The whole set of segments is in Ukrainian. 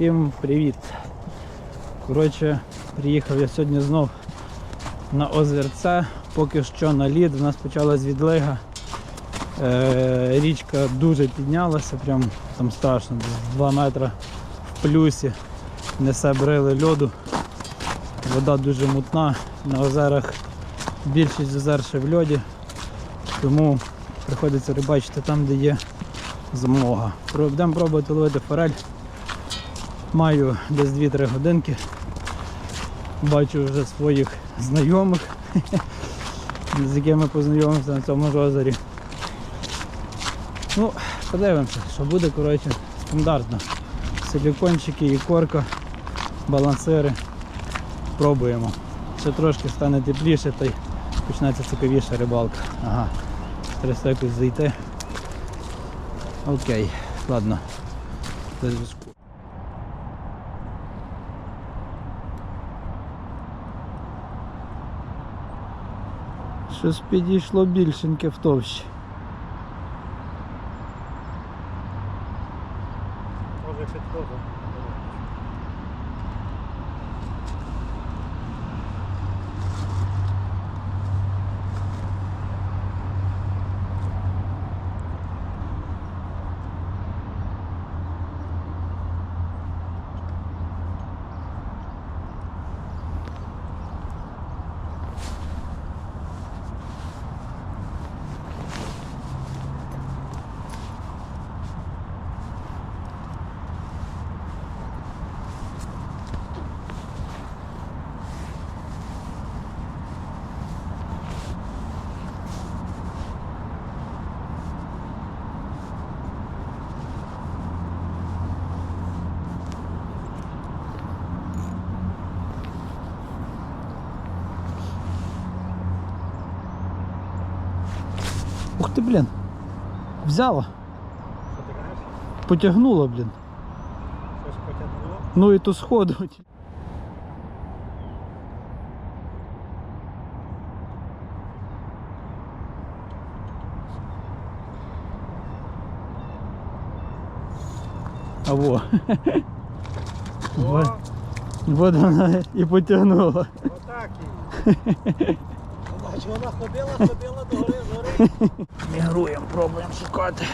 Всім привіт! Коротше, приїхав я сьогодні знов на озерце, поки що на лід, у нас почалась відлига. Е, річка дуже піднялася, прям там страшно, 2 метри в плюсі. Несе брили льоду. Вода дуже мутна, на озерах більшість озер ще в льоді, тому приходиться рибачити там, де є змога. Будемо пробувати ловити форель. Маю десь 2-3 годинки. Бачу вже своїх знайомих, з якими познайомився на цьому ж озері. Ну, подивимося, що буде, коротше, стандартно. Силікончики, ікорка, балансири. Пробуємо. Ще трошки стане тепліше та й почнеться цікавіша рибалка. Ага. Треба якось зайти. Окей, ладно. Щось підійшло більшеньке в товщі. Ух ти, блін. Взяла, Що ти кажеш? потягнула, блін. Щось потягнуло? Ну і то сходу. А во. О, Вот вона і потягнула. отак і. Бач, вона ходила, ходила до гори, з гори. Мігруємо, пробуємо шукати.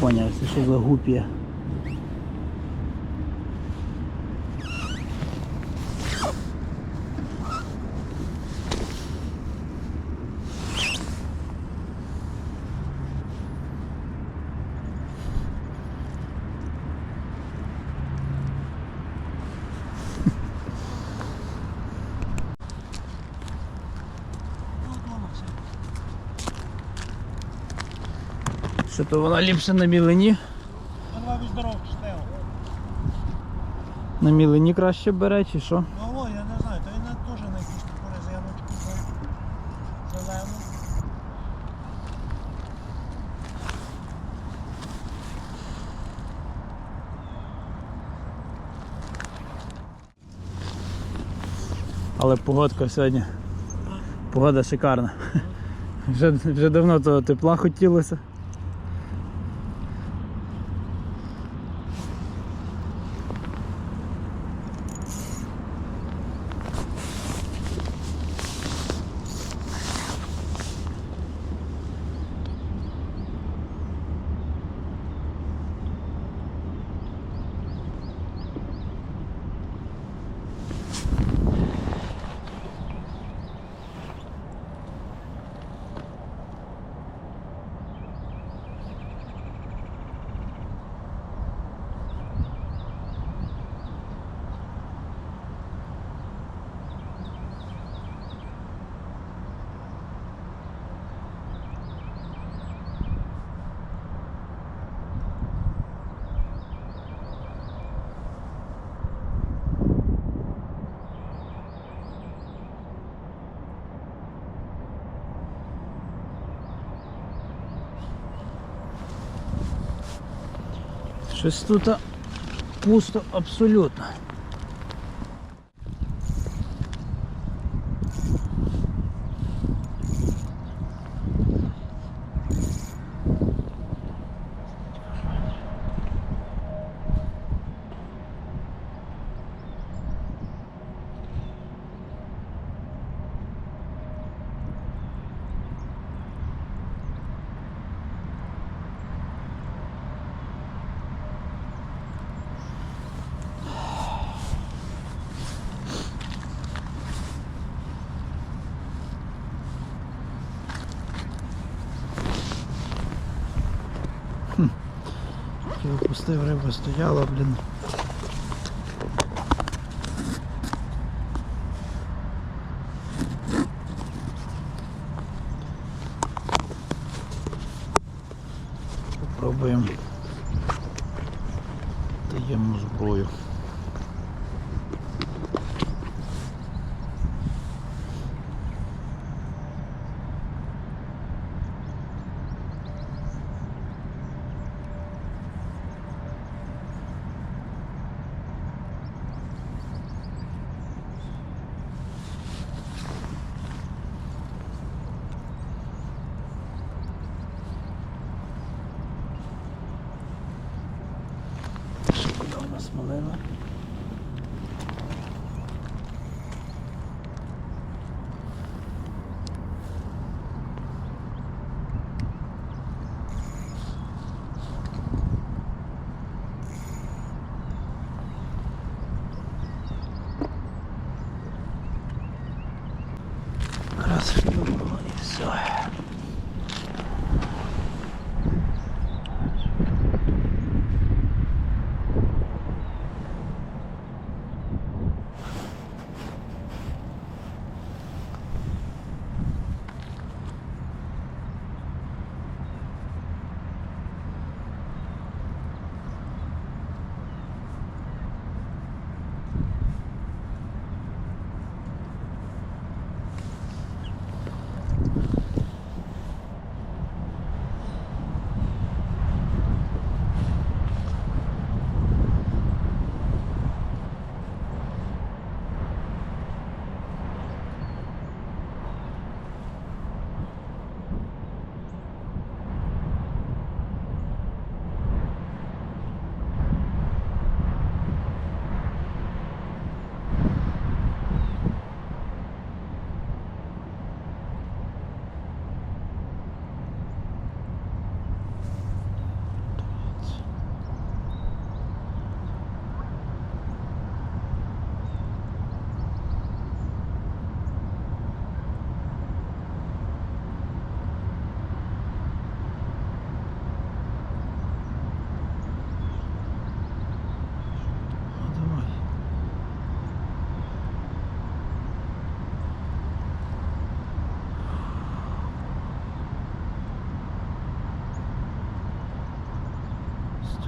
Поняв, це що за гупія. Що то вона ліпше на здоров. На мілині краще бере чи що? Ну, о, я не знаю, то він теж на якісь таку резиночку зелену. Але погодка сьогодні. Погода шикарна. Вже, вже давно того тепла хотілося. Щось тут пусто абсолютно. Пустив риба стояла, блін.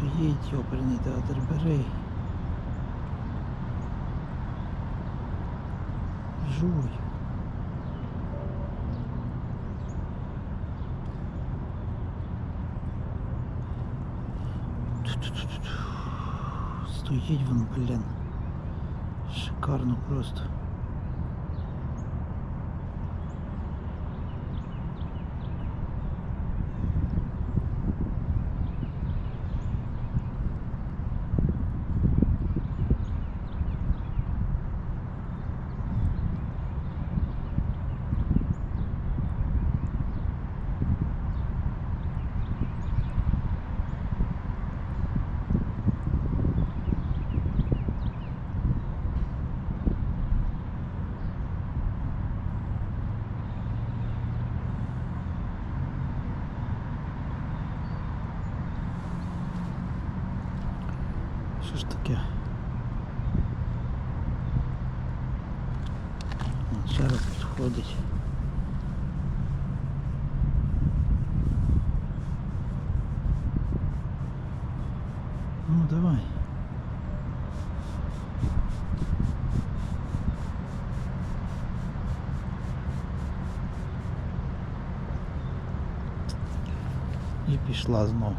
Стоїть оперний театр бери. Жуй. Стоїть він, блін. Шикарно просто. Що ж таке? От Ще раз підходить. Ну давай. І пішла знов.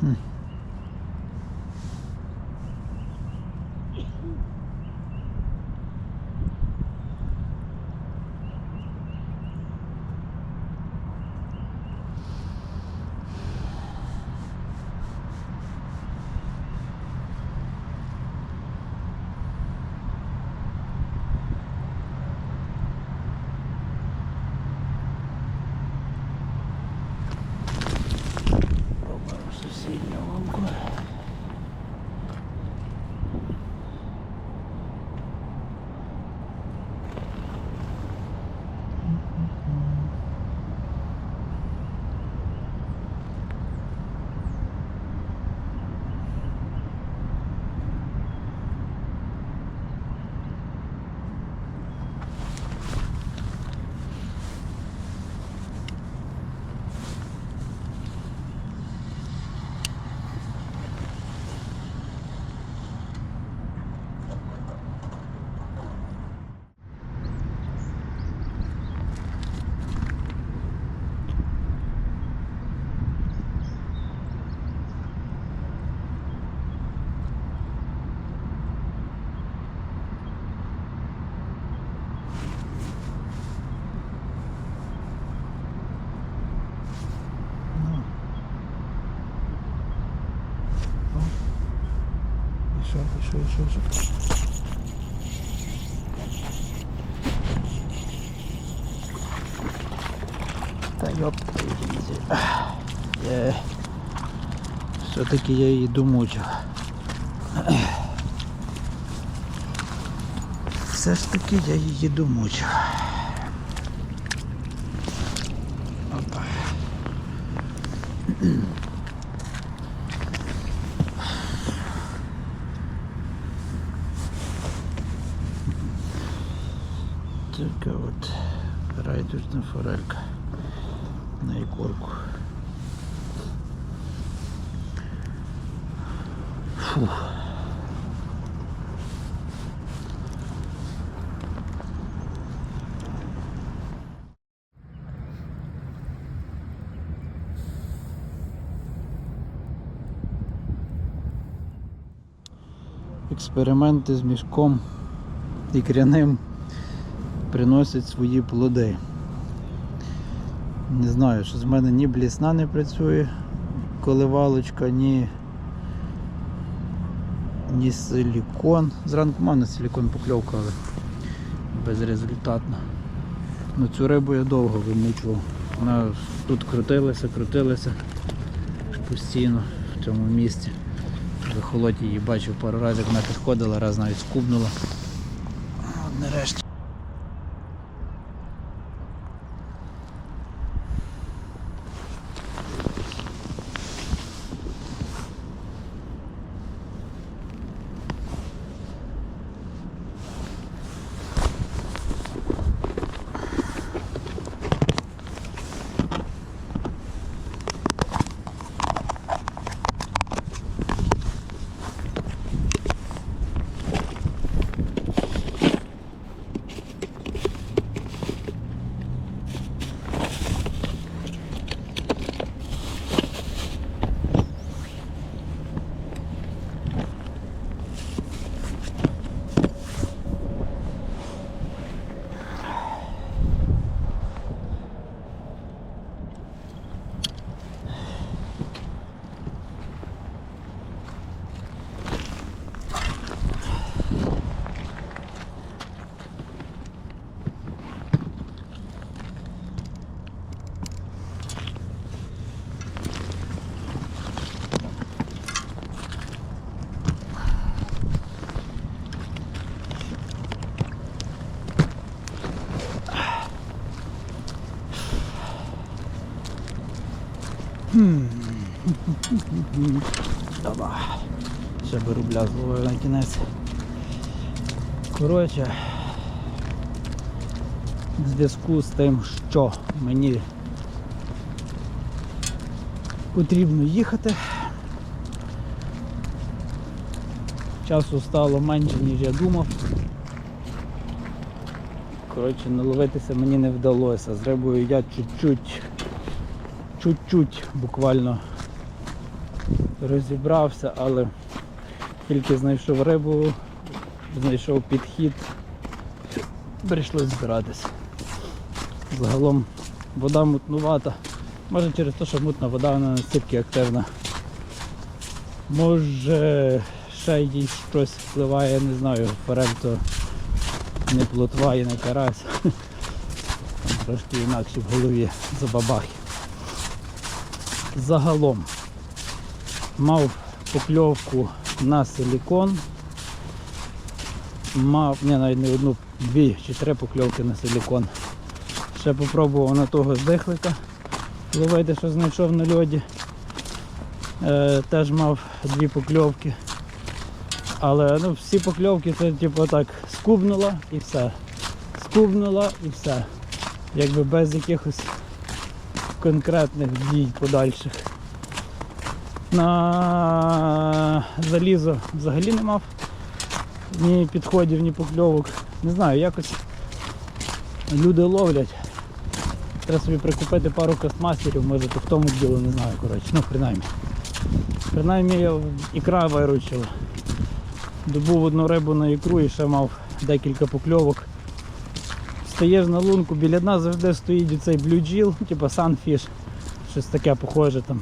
Hmm. 妖怪。Пішов. Та йоп, я... Все-таки я її домучив. Все ж таки я її домучив. Райдужна форелька на ікорку. Фух. Експерименти з мішком ікряним приносять свої плоди. Не знаю, що з мене ні блісна не працює, коливалочка, ні, ні силікон. Зранку мав на силікон покльовка, але безрезультатно. Ну цю рибу я довго вимучував. Вона тут крутилася, крутилася постійно в цьому місці. В холоті її бачив пару разів, вона підходила, раз навіть скубнула. Давай. Ще беру бля з головою на кінець. Коротше, в зв'язку з тим, що мені потрібно їхати. Часу стало менше, ніж я думав. Коротше, наловитися мені не вдалося. З рибою я чуть-чуть, чуть-чуть буквально розібрався, але тільки знайшов рибу, знайшов підхід, прийшлось збиратися. Загалом вода мутнувата. Може через те, що мутна вода вона настільки активна. Може ще їй щось впливає, не знаю, форель то не плотва і не карась. Трошки інакше в голові забабахи. Загалом мав покльовку на силікон. Мав, ні, навіть не одну, дві чи три покльовки на силікон. Ще попробував на того здихлика ловити, що знайшов на льоді. Е, теж мав дві покльовки. Але ну, всі покльовки це типу так скубнула і все. Скубнула і все. Якби без якихось конкретних дій подальших. На залізо взагалі не мав ні підходів, ні покльовок. Не знаю, якось люди ловлять. Треба собі прикупити пару кастмастерів, може то в тому діло не знаю, коротше. Ну, принаймні. Принаймні я ікра виручила. Добув одну рибу на ікру і ще мав декілька покльовок. Стаєш на лунку, біля нас завжди стоїть цей блюджіл, типу sunfish, щось таке похоже там.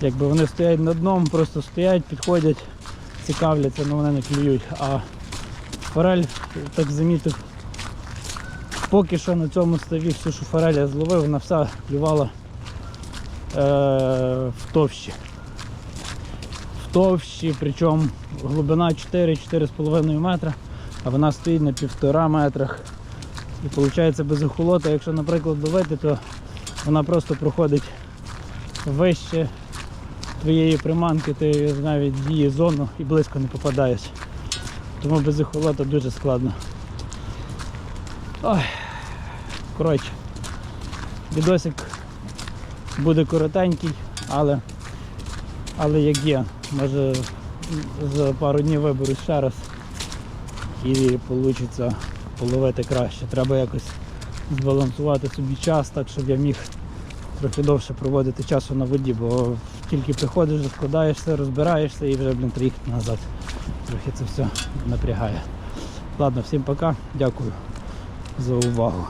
Якби вони стоять над дном, просто стоять, підходять, цікавляться, але вони не клюють. А форель, так замітив, поки що на цьому ставі всю, що форель я зловив, вона вся клювала е, в товщі. В товщі, причому глибина 4-4,5 метра, а вона стоїть на півтора метрах. І виходить без ехолота, якщо, наприклад, ловити, то вона просто проходить вище твоєї приманки, ти навіть її зону і близько не попадаєш. Тому без ехолота дуже складно. Ой. Коротше, відосик буде коротенький, але, але як є. Може за пару днів виберу ще раз і вийде половити краще. Треба якось збалансувати собі час, так щоб я міг трохи довше проводити часу на воді, бо тільки приходиш, складаєшся, розбираєшся і вже блін, приїхати назад. Трохи це все напрягає. Ладно, всім пока, дякую за увагу.